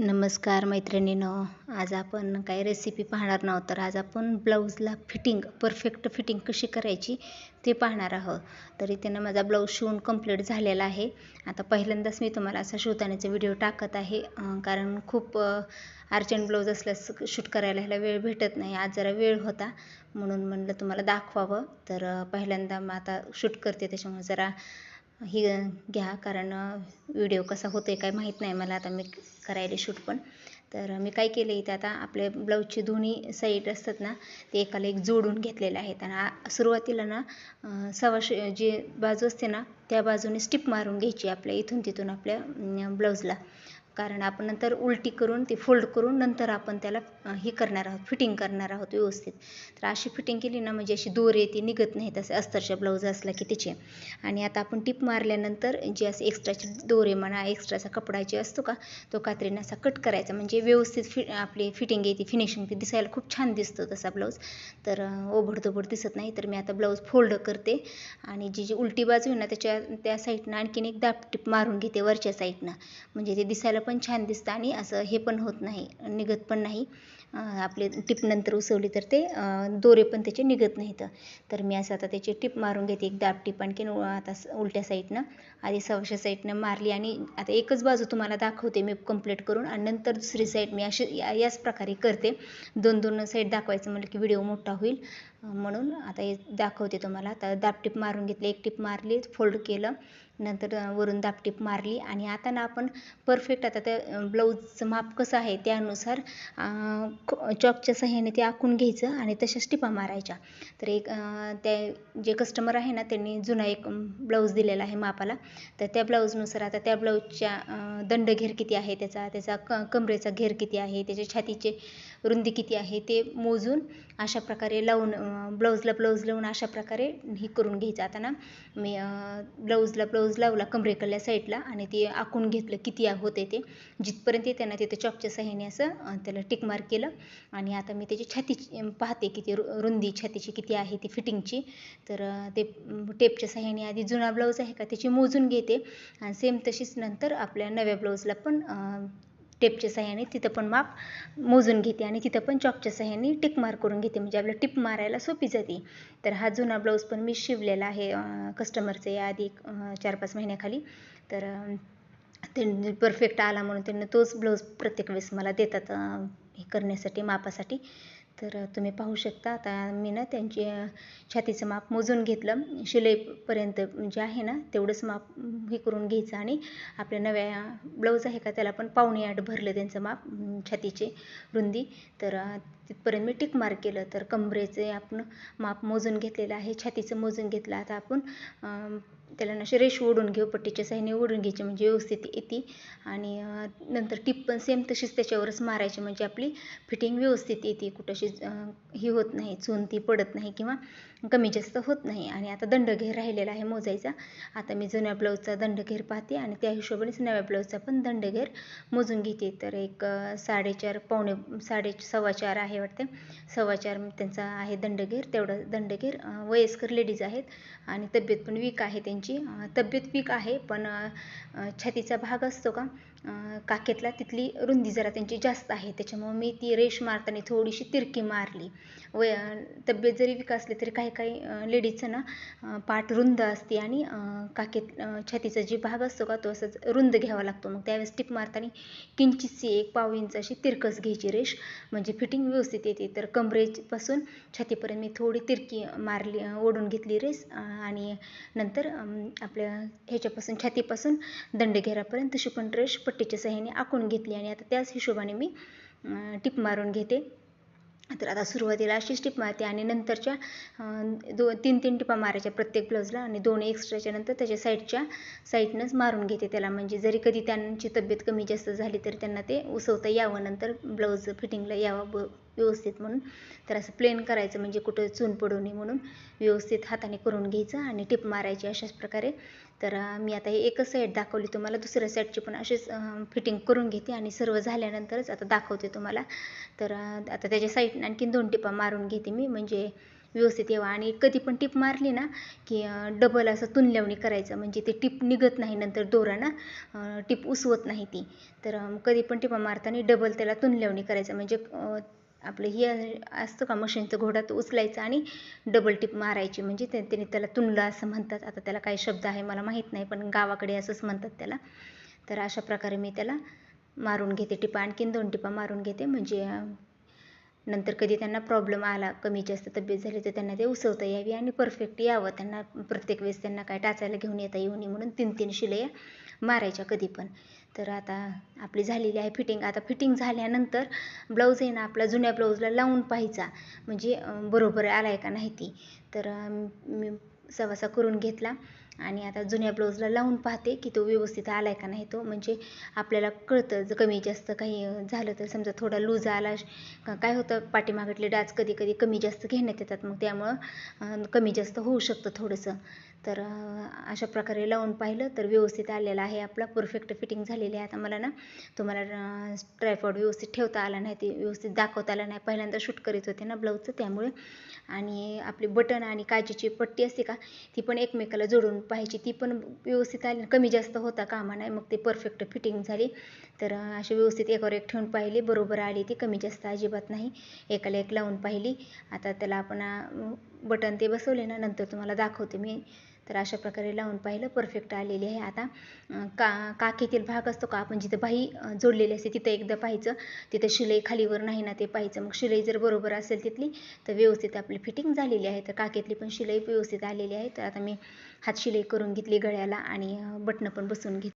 नमस्कार मैत्रिणीनो आज आपण काही रेसिपी पाहणार नाहोत. तर आज आपण ब्लाऊजला फिटिंग परफेक्ट फिटिंग कशी करायची ते पाहणार आहोत. तरी त्यानं माझा ब्लाऊज शिवून कंप्लीट झालेला आहे. आता पहिल्यांदाच मी तुम्हाला असा शिवतानाचा व्हिडिओ टाकत आहे कारण खूप अर्जंट ब्लाऊज असल्यास शूट करायला ह्याला वेळ भेटत नाही. आज जरा वेळ होता म्हणून म्हणलं तुम्हाला दाखवावं. तर पहिल्यांदा मग आता शूट करते त्याच्यामुळे जरा ही घ्या कारण व्हिडिओ कसा होतो आहे काय माहीत नाही मला. आता मी करायला शूट पण. तर मी काय केलं इथे आता आपले ब्लाऊजची दोन्ही साईड असतात ना ते एकाला एक जोडून घेतलेले आहेत. आणि सुरुवातीला ना सव्वाशे जी बाजू असते ना त्या बाजूने स्टिप मारून घ्यायची आपल्या इथून तिथून आपल्या ब्लाऊजला कारण आपण नंतर उलटी करून ती फोल्ड करून नंतर आपण त्याला हे करणार आहोत फिटिंग करणार आहोत व्यवस्थित. तर अशी फिटिंग केली ना म्हणजे अशी दोरे ती निघत नाहीत असे अस्तरच्या ब्लाऊज असला की त्याचे. आणि आता आपण टिप मारल्यानंतर जे असे एक्स्ट्राचे दोरे म्हणा एक्स्ट्राचा कपडा जे असतो का तो कात्रीने असा कट करायचा. म्हणजे व्यवस्थित फि आपली फिटिंग येते फिनिशिंग ती दिसायला खूप छान दिसतो तसा ब्लाऊज तर ओबडधोबड दिसत नाही तर मी आता ब्लाऊज फोल्ड करते. आणि जी जी उलटी बाजू आहे ना त्याच्या त्या साईडनं आणखीन एक दाब टिप मारून घेते वरच्या साईडनं म्हणजे ते दिसायला पण छान दिसतं आणि असं हे पण होत नाही निघत पण नाही. आपले टिप नंतर उसवली तर ते दोरे पण त्याचे निघत नाहीत. तर मी असं आता त्याची टिप मारून घेते एक दाब टिप आणखीन आता उलट्या साईडनं आधी सव्वाशे साईडनं मारली आणि आता एकच बाजू तुम्हाला दाखवते मी कंप्लीट करून आणि नंतर दुसरी साईड मी अशी याच प्रकारे करते. दोन दोन साईड दाखवायचं म्हटलं की व्हिडिओ मोठा होईल. म्हणून आता हे दाखवते तुम्हाला. आता दाब टिप मारून घेतली एक टिप मारली फोल्ड केलं नंतर वरून दापटीप मारली. आणि आता ना आपण परफेक्ट आता त्या ब्लाऊजचं माप कसं आहे त्यानुसार चॉकच्या सहाय्याने ते आखून घ्यायचं आणि तशाच टिपा मारायच्या. तर एक त्या जे कस्टमर आहे ना त्यांनी जुना एक ब्लाऊज दिलेला आहे मापाला. तर त्या ब्लाऊजनुसार आता त्या ब्लाऊजच्या दंड घेर किती आहे त्याचा त्याचा क कमरेचा घेर किती आहे त्याच्या छातीचे रुंदी किती आहे ते मोजून अशा प्रकारे लावून ब्लाऊजला ब्लाऊज लावून अशा प्रकारे हे करून घ्यायचं. आता ना मी ब्लाऊजला ब्लाऊज लावला कमरेकडल्या साईडला आणि ते आखून घेतलं किती होते ते. जिथपर्यंत येते ना तिथं चॉपच्या सहाय्याने असं त्याला टिकमार्क केलं. आणि आता मी त्याची छाती पाहते किती रुंदी छातीची किती आहे ती फिटिंगची. तर ते टेपच्या सहाय्याने आधी जुना ब्लाऊज आहे का त्याची मोजून घेते. आणि सेम तशीच नंतर आपल्या नव्या ब्लाऊजला पण टेपच्या सहाय्याने तिथं पण माप मोजून घेते आणि तिथं पण चॉकच्या सहाय्याने टिक मार करून घेते. म्हणजे आपलं टिप मारायला सोपी जाते. तर हा जुना ब्लाऊज पण मी शिवलेला आहे कस्टमरचे या आधी चार पाच महिन्याखाली. तर त्यांनी परफेक्ट आला म्हणून त्यांनी तोच ब्लाऊज प्रत्येक वेळेस मला देतात हे करण्यासाठी मापासाठी. तर तुम्ही पाहू शकता आता मी ना त्यांची छातीचं माप मोजून घेतलं. शिलाईपर्यंत जे आहे ना तेवढंच माप हे करून घ्यायचं आणि आपल्या नव्या ब्लाऊज आहे का त्याला पण पावणे आठ भरलं त्यांचं माप छातीचे रुंदी. तर तिथपर्यंत मी टिक मार्क केलं. तर कमरेचे आपण माप मोजून घेतलेलं आहे छातीचं मोजून घेतलं. आता आपण त्याला असे रेश ओढून घेऊ पट्टीच्या साह्याने ओढून घ्यायची म्हणजे व्यवस्थित येते. आणि नंतर टिप पण सेम तशीच त्याच्यावरच मारायची म्हणजे आपली फिटिंग व्यवस्थित येते. कुठंशी ही होत नाही चून ती पडत नाही किंवा कमी जास्त होत नाही. आणि आता दंडघेर राहिलेला आहे मोजायचा. आता मी जुन्या ब्लाऊजचा दंडघेर पाहते आणि त्या हिशोबानेच नव्या ब्लाऊजचा पण दंडघेर मोजून घेते. तर एक साडेचार पावणे साडे सव्वा चार आहे वाटते. सव्वा चार त्यांचा आहे दंडगीर. तेवढं दंडगीर वयस्कर लेडीज आहेत. आणि तब्येत पण वीक आहे त्यांची. तब्येत वीक आहे पण छातीचा भाग असतो का? काखेतला तिथली रुंदी जरा त्यांची जास्त आहे. त्याच्यामुळे मी ती रेश मारताना थोडीशी तिरकी मारली. वय तब्येत जरी विक असली तरी काही काही लेडीजचं ना पाठ रुंद असते आणि काकेत छातीचा जी भाग असतो का तो असंच रुंद घ्यावा लागतो. मग त्यावेळेस टिप मारताना किंचितशी एक पाव इंच अशी तिरकस घ्यायची रेश म्हणजे फिटिंग व्यवस्थित येते. तर कमरेपासून छातीपर्यंत मी थोडी तिरकी मारली ओढून घेतली रेस आणि नंतर आपल्या ह्याच्यापासून छातीपासून दंडघेरापर्यंत तशी पण रेश पट्टीच्या सहाय्याने आखून घेतली आणि आता त्याच हिशोबाने मी टिप मारून घेते. तर आता सुरुवातीला अशीच टिप मारते आणि नंतरच्या दो तीन तीन टिपा मारायच्या प्रत्येक ब्लाऊजला आणि दोन एक्स्ट्राच्या नंतर त्याच्या साईडच्या साईडनंच मारून घेते त्याला. म्हणजे जरी कधी त्यांची तब्येत कमी जास्त झाली तरी त्यांना ते उसवता यावं. नंतर ब्लाऊज फिटिंगला यावं ब व्यवस्थित म्हणून. तर असं प्लेन करायचं म्हणजे कुठं चून पडू नये म्हणून. व्यवस्थित हाताने करून घ्यायचं आणि टिप मारायची अशाच प्रकारे. तर मी आता हे एकच साईड दाखवली तुम्हाला. दुसऱ्या साईडची पण अशीच फिटिंग करून घेते आणि सर्व झाल्यानंतरच आता दाखवते तुम्हाला. तर आता त्याच्या साईड आणखीन दोन टिपा मारून घेते मी. म्हणजे व्यवस्थित यावं. आणि कधी पण टिप मारली ना की डबल असं तुनलवणी करायचं. म्हणजे ते टिप निघत नाही नंतर दोरानं. टिप उसवत नाही ती. तर कधी पण टिपा मारताना डबल त्याला तुनल्यावणी करायचं. म्हणजे आपलं हे असतं का मशीनचं घोडात उचलायचं आणि डबल टिप मारायची. म्हणजे ते त्याने त्याला तुनलं असं म्हणतात. आता त्याला काय शब्द आहे मला माहीत नाही पण गावाकडे असंच म्हणतात त्याला. तर अशा प्रकारे मी त्याला मारून घेते. टिपा आणखीन दोन टिपा मारून घेते. म्हणजे नंतर कधी त्यांना प्रॉब्लेम आला कमी जास्त तब्येत झाली तर त्यांना ते उसवता यावी आणि परफेक्ट यावं. त्यांना प्रत्येक वेळेस त्यांना काय टाचायला घेऊन येता येऊ नये म्हणून तीन तीन शिलया मारायच्या कधी पण. तर आता आपली झालेली आहे फिटिंग. आता फिटिंग झाल्यानंतर ब्लाऊज आहे ना आपला जुन्या ब्लाऊजला लावून पाहायचा. म्हणजे बरोबर बरोबर आलाय का नाही ती. तर मी सवासा करून घेतला. आणि आता जुन्या ब्लाऊजला लावून पाहते की तो व्यवस्थित आला आहे का नाही तो. म्हणजे आपल्याला कळतं जर कमी जास्त काही झालं तर समजा थोडा लूज आला का- काय होतं पाठीमागटले डाच कधी कधी कमी जास्त घेण्यात येतात. मग त्यामुळं कमी जास्त होऊ शकतं थोडंसं. तर अशा प्रकारे लावून पाहिलं तर व्यवस्थित आलेला आहे आपला. परफेक्ट फिटिंग झालेली आहे आता मला ना. तुम्हाला ट्रायफॉड व्यवस्थित ठेवता आला नाही ते व्यवस्थित दाखवता आलं नाही. पहिल्यांदा शूट करीत होते ना ब्लाऊजचं त्यामुळे. आणि आपली बटन आणि काजीची पट्टी असते का ती पण एकमेकाला जोडून पाहायची ती पण व्यवस्थित आली. कमी जास्त होता कामा नाही मग ते परफेक्ट फिटिंग झाली. तर अशी व्यवस्थित एकावर एक ठेवून पाहिली बरोबर आली ती कमी जास्त अजिबात नाही. एकाला एक लावून पाहिली. आता त्याला आपण बटन ते बसवले ना नंतर तुम्हाला दाखवते मी. तर अशा प्रकारे लावून पाहिलं. परफेक्ट आलेली आहे आता. का काखेतील भाग असतो का? आपण जिथं बाही जोडलेली असते तिथं एकदा पाहायचं. तिथं शिलाई खालीवर नाही ना ते पाहायचं. मग शिलाई जर बरोबर असेल तिथली तर व्यवस्थित आपली फिटिंग झालेली आहे. तर काखेतली पण शिलाई व्यवस्थित आलेली आहे. तर आता मी हात शिलाई करून घेतली गळ्याला आणि बटणं पण बसवून घेतली